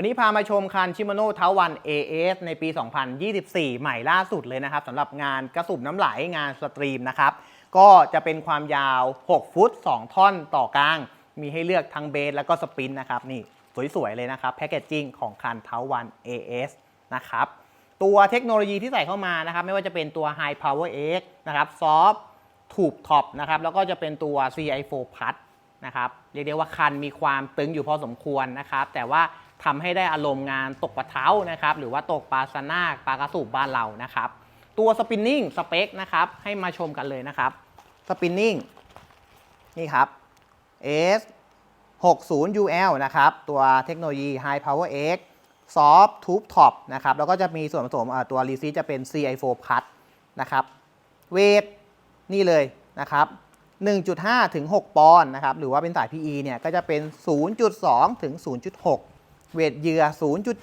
วันนี้พามาชมคันชิม a โน่เทาวัน AS ในปี 2024 ใหม่ล่าสุดเลยนะครับสำหรับงานกระสุบน้ำไหลงานสตรีมนะครับ ก็จะเป็นความยาว 6 ฟุต 2 ท่อนต่อกลาง มีให้เลือกทั้งเบสแล้วก็สปินนะครับ นี่สวย ๆ เลยนะครับ แพคเกจจิ้งของคันเทาวัน AS นะครับ ตัวเทคโนโลยีที่ใส่เข้ามานะครับ ไม่ว่าจะเป็นตัว High Power X นะครับ Soft ถูกท็อปนะครับแล้วก็จะเป็นตัว CI4 Plus นะครับเรียกได้ว่าคันมีความตึงอยู่พอสมควรนะครับ แต่ว่าทำให้ได้อารมณ์งานตกปลาเท้านะครับ หรือว่าตกปลาสนาปลากระสูบบ้านเรานะครับ ตัวสปินนิ่งสเปคนะครับ ให้มาชมกันเลยนะครับสปินนิ่งนี่ครับ S 60 UL นะครับ ตัวเทคโนโลยี High Power X Soft Tube Top นะครับ แล้วก็จะมีส่วนผสมตัวรีซีจะเป็น CI4 Plus นะครับ เวทนี่เลยนะครับ 1.5 ถึง 6 ปอนด์นะครับ หรือว่าเป็นสาย PE เนี่ยก็จะเป็น 0.2 ถึง 0.6 เวทเหยื่อ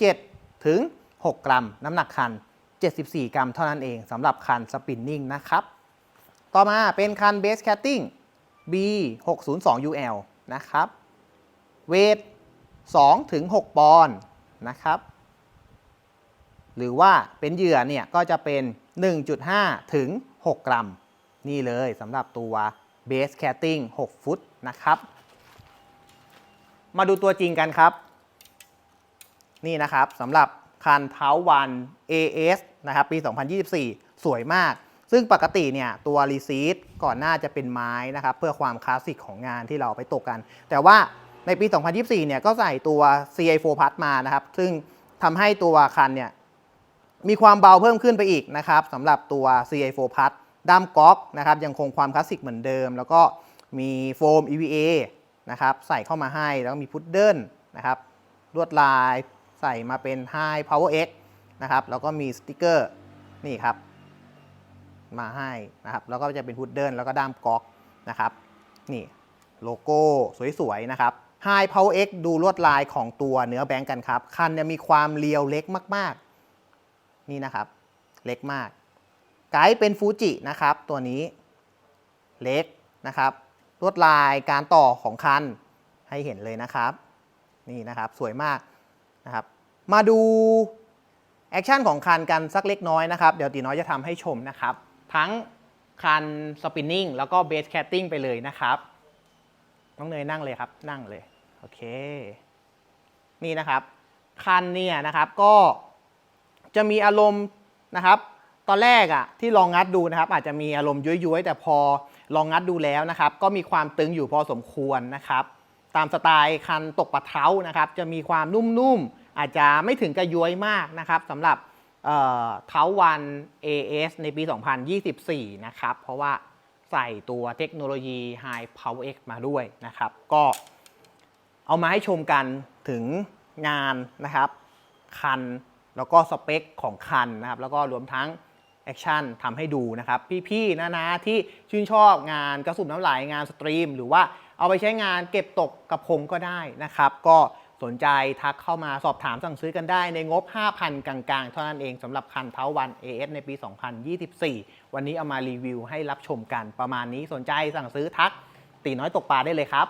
0.7 ถึง 6 กรัม น้ำหนักคัน 74 กรัมเท่านั้นเองสำหรับคันสปินนิ่งนะครับ ต่อมาเป็นคันเบสแคตติ้ง B 602 UL นะครับ เวท 2 ถึง 6 ปอนด์นะครับ หรือว่าเป็นเหยื่อเนี่ยก็จะเป็น 1.5 ถึง 6 กรัม นี่เลยสำหรับตัว Base Catting 6ฟุตนะครับ มาดูตัวจริงกันครับ นี่นะครับสำหรับคันเท้าวัน AS นะครับปี 2024 สวยมาก ซึ่งปกติเนี่ยตัวรีซีดก่อนหน้าจะเป็นไม้นะครับเพื่อความคลาสสิกของงานที่เราไปตกกัน แต่ว่าในปี 2024 เนี่ยก็ใส่ตัว CI4 Plus มานะครับ ซึ่งทำให้ตัวคันเนี่ยมีความเบาเพิ่มขึ้นไปอีกนะครับสำหรับตัว CI4 Plus ด้ามก๊อกนะครับยังคงความคลาสสิกเหมือนเดิม แล้วก็มีโฟม EVA นะครับใส่เข้ามาให้แล้วก็มีพุดเดิลนะครับลวดลายใส่มาเป็น High Power X นะครับแล้วก็มีสติกเกอร์นี่ครับมาให้นะครับแล้วก็จะเป็นพุดเดิลแล้วก็ด้ามก๊อกนะครับนี่โลโก้สวยๆนะครับ High Power X ดูลวดลายของตัวเนื้อแบงก์กันครับ คันเนี่ยมีความเรียวเล็กมาก ๆ นี่นะครับ เล็กมาก ไกด์เป็นฟูจินะครับตัวนี้เล็กนะครับลวดลายการต่อของคันให้เห็นเลยนะครับ นี่นะครับสวยมากนะครับ มาดูแอคชั่นของคันกันสักเล็กน้อยนะครับ เดี๋ยวตีน้อยจะทำให้ชมนะครับ ทั้งคันสปินนิ่งแล้วก็เบสแคตติ้งไปเลยนะครับน้องเนยนั่งเลยครับ นั่งเลย โอเค นี่นะครับ คันเนี่ยนะครับก็จะมีอารมณ์นะครับ ตอนแรกอะที่ลองงัดดูนะครับ อาจจะมีอารมณ์ย้วยๆ แต่พอลองงัดดูแล้วนะครับ ก็มีความตึงอยู่พอสมควรนะครับ ตามสไตล์คันตกปะเท้านะครับ จะมีความนุ่มๆ อาจจะไม่ถึงกับย้วยมากนะครับสำหรับเอ่อเท้าวัน AS ในปี 2024 นะครับ เพราะว่าใส่ตัวเทคโนโลยี High Power X มาด้วยนะครับ ก็เอามาให้ชมกันถึงงานนะครับ คันแล้วก็สเปคของคันนะครับ แล้วก็รวมทั้ง แอคชั่นทำให้ดูนะครับ พี่ๆนะนะที่ชื่นชอบงานกระสุนน้ำไหลงานสตรีม หรือว่าเอาไปใช้งานเก็บตกกับผมก็ได้นะครับ ก็สนใจทักเข้ามาสอบถามสั่งซื้อกันได้ในงบ 5,000 กลางๆ เท่านั้นเองสำหรับคันเท้าวัน AS ในปี 2024 วันนี้เอามารีวิวให้รับชมกันประมาณนี้สนใจสั่งซื้อทักตีน้อยตกปลาได้เลยครับ